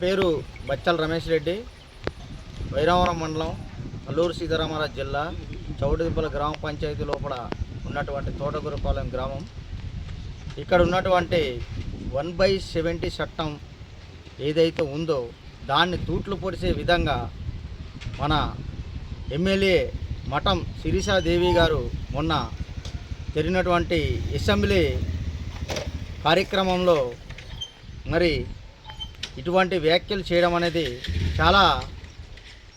పేరు బచ్చల రమేష్ రెడ్డి. వైరావరం మండలం అల్లూరు సీతారామరాజు జిల్లా చౌటిదిప్పల గ్రామ పంచాయతీ లోపల ఉన్నటువంటి తోటగురపాలెం గ్రామం. ఇక్కడ ఉన్నటువంటి వన్ బై సెవెంటీ చట్టం ఏదైతే ఉందో దాన్ని తూట్లు పొడిచే విధంగా మన ఎమ్మెల్యే మఠం శిరీషాదేవి గారు మొన్న జరిగినటువంటి అసెంబ్లీ కార్యక్రమంలో మరి ఇటువంటి వ్యాఖ్యలు చేయడం అనేది చాలా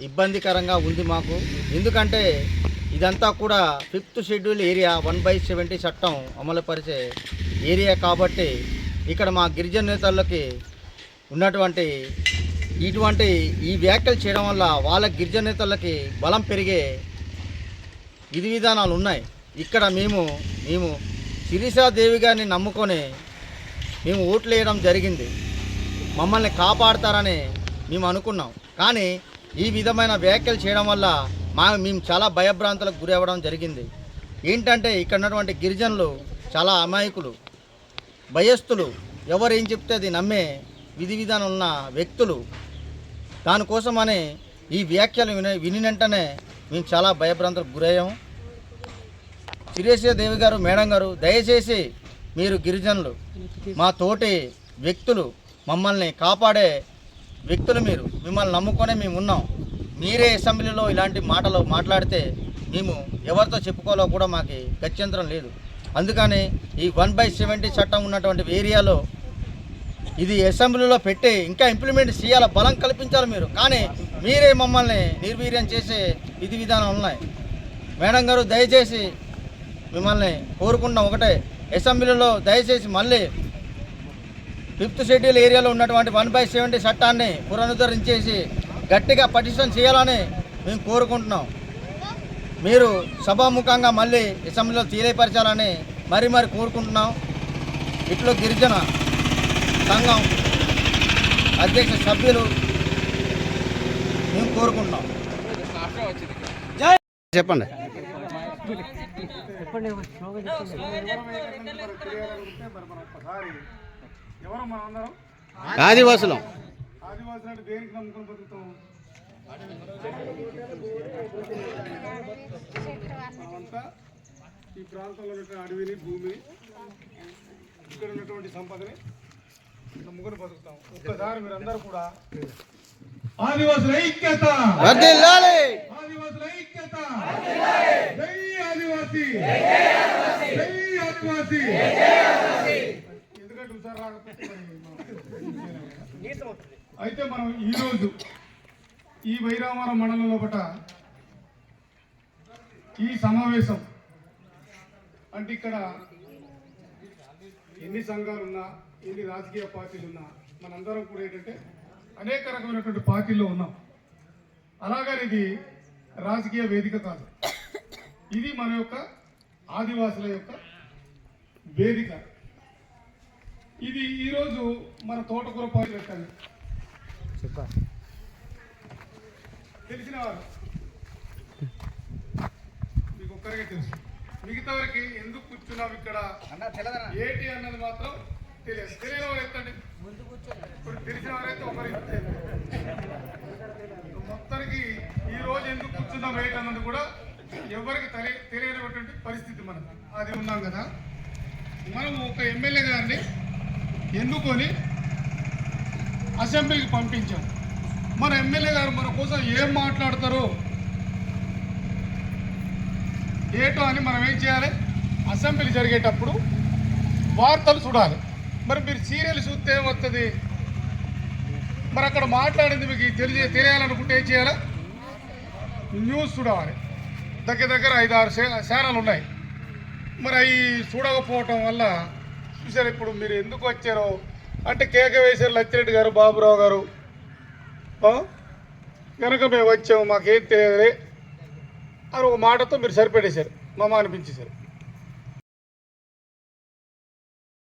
ఇబ్బందికరంగా ఉంది మాకు. ఎందుకంటే ఇదంతా కూడా fifth schedule area one by seventy చట్టం అమలుపరిచే ఏరియా కాబట్టి ఇక్కడ మా గిరిజన నేతలకి ఉన్నటువంటి ఇటువంటి ఈ వ్యాఖ్యలు చేయడం వల్ల వాళ్ళ గిరిజన నేతలకి బలం పెరిగే విధి విధానాలు ఉన్నాయి. ఇక్కడ మేము మేము శిరీషాదేవి గారిని నమ్ముకొని మేము ఓట్లు వేయడం జరిగింది. మమ్మల్ని కాపాడతారని మేము అనుకున్నాం. కానీ ఈ విధమైన వ్యాఖ్యలు చేయడం వల్ల మా మేము చాలా భయభ్రాంతులకు గురి అవ్వడం జరిగింది. ఏంటంటే ఇక్కడ ఉన్నటువంటి గిరిజనులు చాలా అమాయకులు. భయస్థులు. ఎవరు ఏం చెప్తే అది నమ్మే విధి విధానం ఉన్న వ్యక్తులు. దానికోసమని ఈ వ్యాఖ్యలు విని విని వెంటనే మేము చాలా భయభ్రాంతులకు గురయ్యాము శిరీష దేవి గారు మేడం గారు దయచేసి మీరు గిరిజనులు మా తోటి వ్యక్తులు మమ్మల్ని కాపాడే వ్యక్తులు మీరు. మిమ్మల్ని నమ్ముకొనే మేము ఉన్నాం. మీరే అసెంబ్లీలో ఇలాంటి మాటలు మాట్లాడితే మేము ఎవరితో చెప్పుకోవాలో కూడా మాకు గత్యంతరం లేదు. అందుకని ఈ వన్ బై సెవెంటీ చట్టం ఉన్నటువంటి ఏరియాలో ఇది అసెంబ్లీలో పెట్టి ఇంకా ఇంప్లిమెంట్ చేయాలి బలం కల్పించాలి మీరు. కానీ మీరే మమ్మల్ని నిర్వీర్యం చేసే విధి విధానం ఉన్నాయి. మేడం గారు దయచేసి మిమ్మల్ని కోరుకుంటాం ఒకటే. అసెంబ్లీలో దయచేసి మళ్ళీ ఫిఫ్త్ షెడ్యూల్ ఏరియాలో ఉన్నటువంటి వన్ బై సెవెంటీ చట్టాన్ని పునరుద్ధరించేసి గట్టిగా పటిషన్ చేయాలని మేము కోరుకుంటున్నాం. మీరు సభాముఖంగా మళ్ళీ అసెంబ్లీలో తెలియపరచాలని మరి మరి కోరుకుంటున్నాం. ఇట్లో గిరిజన సంఘం అధ్యక్ష సభ్యులు మేము కోరుకుంటున్నాం. చెప్పండి. ఎవరు మనం అందరం ఆదివాసులం. ఆదివాసులు అంటే దేనికి నమ్ముకుని బతుకుతాం? మనమంతా ఈ ప్రాంతంలో ఉన్నటువంటి అడవిని భూమిని ఇక్కడ ఉన్నటువంటి సంపదని నమ్ముకుని బతుకుతాం. ఒక్కసారి మీరందరూ కూడా ఆదివాసుల ఐక్యత! ఆదివాసుల ఐక్యత! జై ఆదివాసి! జై ఆదివాసి ఎందుకంటే హుషారు రాకపోతే మరి మనం అయితే మనం ఈరోజు ఈ వైరామరం మండలం లోపట ఈ సమావేశం అంటే ఇక్కడ ఎన్ని సంఘాలు ఉన్నా ఎన్ని రాజకీయ పార్టీలు ఉన్నా మనందరం కూడా ఏంటంటే అనేక రకమైనటువంటి పార్టీల్లో ఉన్నాం. అలాగని ఇది రాజకీయ వేదిక కాదు. ఇది మన యొక్క ఆదివాసుల యొక్క వేదిక. ఇది ఈరోజు మన తోటకూర పార్టీ పెట్టండి. తెలిసిన వారు. మీకు ఒక్కరికే తెలుసు. మిగతా వారికి ఎందుకు కూర్చున్నాం ఇక్కడ? ఏంటి అన్నది మాత్రం తెలియదు. తెలియని వారు ఎత్తండి. ఇప్పుడు తెలిసిన వారైతే ఒకరు. మొత్తానికి ఈ రోజు ఎందుకు కూర్చున్నాం ఏంటి అన్నది కూడా ఎవరికి తెలియ తెలియనటువంటి పరిస్థితి మనకు అది ఉన్నాం కదా. మనం ఒక ఎమ్మెల్యే గారిని ఎన్నుకొని అసెంబ్లీకి పంపించాం మన ఎమ్మెల్యే గారు మన కోసం ఏం మాట్లాడతారో ఏటో అని మనం ఏం చేయాలి? అసెంబ్లీ జరిగేటప్పుడు వార్తలు చూడాలి. మరి మీరు సీరియల్ చూస్తే ఏమవుతుంది మరి అక్కడ మాట్లాడింది మీకు తెలియ తెలియాలనుకుంటే ఏం చేయాలి? న్యూస్ చూడాలి. దగ్గర దగ్గర ఐదు ఆరు ఛానల్ ఉన్నాయి మరి అవి చూడకపోవటం వల్ల చూసారు ఇప్పుడు మీరు ఎందుకు వచ్చారో? అంటే కేక వేశారు లచ్చిరెడ్డి గారు బాబురావు గారు కనుక మేము వచ్చాము మాకేం తెలియదులే అని ఒక మాటతో మీరు సరిపెట్టేశారు మమ్మ అనిపించేశారు.